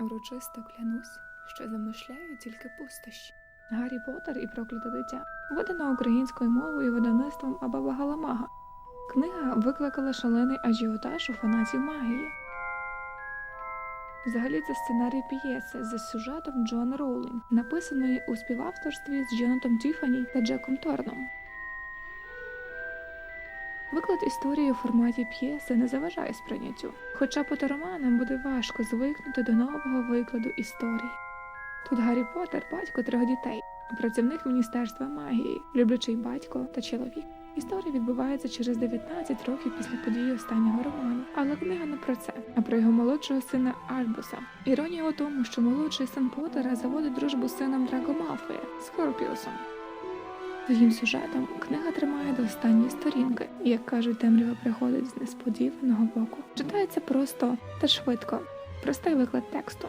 Урочисто клянусь, що замишляю тільки пустощі. Гаррі Поттер і прокляте дитя видана українською мовою видавництвом Абаба Галамага. Книга викликала шалений ажіотаж у фанатів магії. Взагалі це сценарій п'єси за сюжетом Джоан Роулінг, написаної у співавторстві з Джонатом Тіфані та Джеком Торном. Виклад історії у форматі п'єси не заважає сприйняттю, хоча потероманам буде важко звикнути до нового викладу історії. Тут Гаррі Поттер – батько трьох дітей, працівник Міністерства магії, люблячий батько та чоловік. Історія відбувається через 19 років після події останнього роману, але книга не про це, а про його молодшого сина Альбуса. Іронія у тому, що молодший син Поттера заводить дружбу з сином Драко Малфоя Скорпіусом. Своїм сюжетом книга тримає до останньої сторінки, і, як кажуть, темрява приходить з несподіваного боку. Читається просто та швидко, простий виклад тексту.